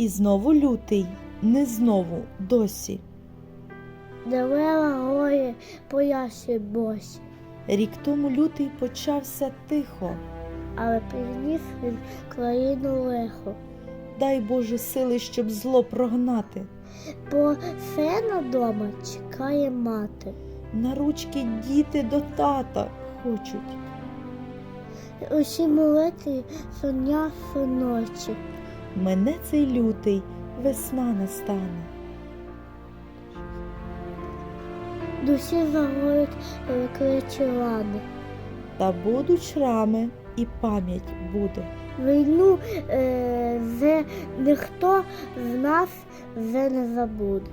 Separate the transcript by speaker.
Speaker 1: І знову лютий, не знову досі.
Speaker 2: Дерева гори поясі босі,
Speaker 1: Рік тому лютий почався тихо.
Speaker 2: але приніс він країну лихо.
Speaker 1: Дай Боже сили, щоб зло прогнати.
Speaker 2: Бо сина дома чекає мати.
Speaker 1: На ручки діти до тата хочуть.
Speaker 2: Усі молити соня ночі.
Speaker 1: Мене цей лютий, весна настане.
Speaker 2: Дусі загорять кричі лани.
Speaker 1: Та будуть шрами і пам'ять буде.
Speaker 2: Війну е, вже ніхто з нас вже не забуде.